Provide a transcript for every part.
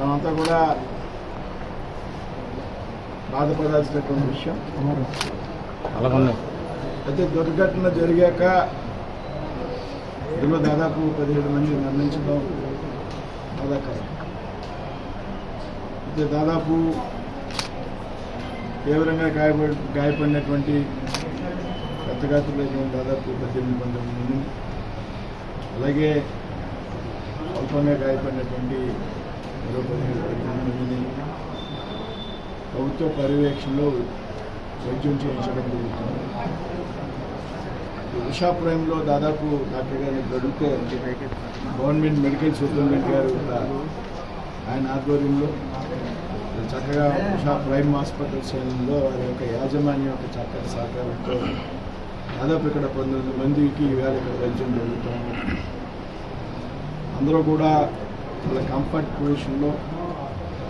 మనమంతా కూడా బాధపడాల్సినటువంటి విషయం. అయితే దుర్ఘటన జరిగాక ఇందులో దాదాపు పదిహేడు మంది మరణించడం బాధాకరం. అయితే దాదాపు తీవ్రంగా గాయపడి గాయపడినటువంటి పెద్దగాతులైన దాదాపు పద్దెనిమిది పంతొమ్మిది మంది అలాగే అల్పంగా గాయపడినటువంటి ప్రభుత్వ పర్యవేక్షణలో వైద్యం చేయించడం జరుగుతుంది. ఈ ఉషాపురంలో దాదాపు డాక్టర్ గారిని అడిగితే గవర్నమెంట్ మెడికల్ సూపరింటెండెంట్ గారు ఆయన ఆధ్వర్యంలో చక్కగా ఉషా ప్రైమ్ హాస్పిటల్ శ్రేణుల్లో వారి యొక్క యాజమాన్యం యొక్క చక్కటి సహకారంతో దాదాపు ఇక్కడ పంతొమ్మిది మందికి ఈవేళ ఇక్కడ వైద్యం జరుగుతుంది. అందరూ కూడా వాళ్ళ కంఫర్ట్ పొజిషన్లో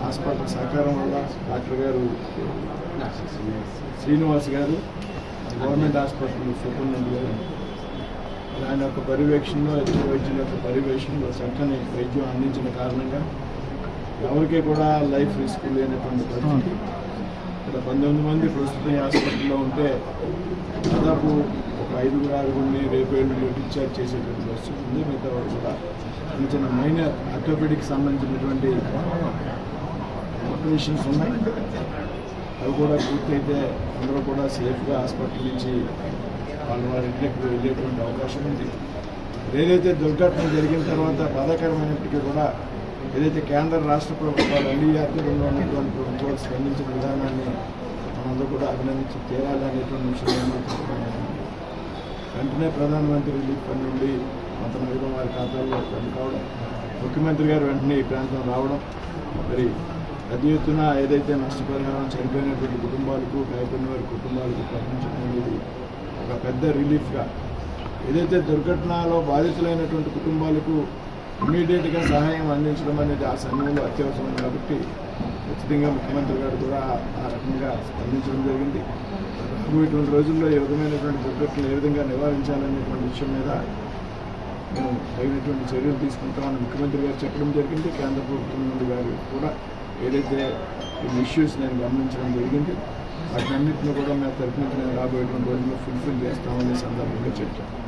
హాస్పిటల్ సహకారం వల్ల డాక్టర్ గారు శ్రీనివాస్ గారు గవర్నమెంట్ హాస్పిటల్ సూపరింటెండెంట్ గారు ఆయన యొక్క పర్యవేక్షణలో ఇతర వైద్యుల యొక్క పర్యవేక్షణలో చక్కని వైద్యం అందించిన కారణంగా ఎవరికి కూడా లైఫ్ రిస్క్ లేనటువంటి పరిస్థితి. ఇక్కడ పంతొమ్మిది మంది ప్రస్తుతం హాస్పిటల్లో ఉంటే దాదాపు ఒక ఐదుగురు ఆరుగురిని రేపు ఎల్లుండి డిశ్చార్జ్ చేసేటువంటి పరిస్థితి ఉంది. మిగతా వాళ్ళు కూడా చిన్న చిన్న మైనర్ ఆర్థోపెడిక్ సంబంధించినటువంటి ఆపరేషన్స్ ఉన్నాయి. అవి కూడా పూర్తయితే అందరూ కూడా సేఫ్గా హాస్పిటల్ నుంచి వాళ్ళ వారి ఇంటికి వెళ్ళేటువంటి అవకాశం ఉంది. ఏదైతే దుర్ఘటన జరిగిన తర్వాత బాధాకరమైనప్పటికీ కూడా ఏదైతే కేంద్ర రాష్ట్ర ప్రభుత్వాలు అన్ని ఉన్నటువంటి ప్రభుత్వాలు స్పందించిన విధానాన్ని మనందరూ కూడా అభినందించి తీరాలి అనేటువంటి విషయం వెంటనే ప్రధానమంత్రి రిలీఫ్ ఫండ్ నుండి కొంత నగరం వారి ఖాతాల్లో కావడం ముఖ్యమంత్రి గారు వెంటనే ఈ ప్రాంతం రావడం మరి పెద్ద ఎత్తున ఏదైతే నష్టపరిహారం చనిపోయినటువంటి కుటుంబాలకు గాయపడిన వారి కుటుంబాలకు ప్రకటించడం అనేది ఒక పెద్ద రిలీఫ్గా ఏదైతే దుర్ఘటనలో బాధితులైనటువంటి కుటుంబాలకు ఇమీడియట్గా సహాయం అందించడం అనేది ఆ సమయంలో అత్యవసరం కాబట్టి ఖచ్చితంగా ముఖ్యమంత్రి గారు కూడా ఆ రకంగా స్పందించడం జరిగింది. ఇటువంటి రోజుల్లో ఏ విధమైనటువంటి దుర్ఘటనలు ఏ విధంగా నివారించాలనేటువంటి విషయం మీద మేము తగినటువంటి చర్యలు తీసుకుంటామని ముఖ్యమంత్రి గారు చెప్పడం జరిగింది. కేంద్ర ప్రభుత్వం నుండి గారు కూడా ఏదైతే ఇష్యూస్ నేను గమనించడం జరిగింది వాటినన్నింటినీ కూడా మేము తరపు నుంచి నేను రాబోయేటువంటి రోజుల్లో ఫుల్ఫిల్ చేస్తామనే సందర్భంగా చెప్తాను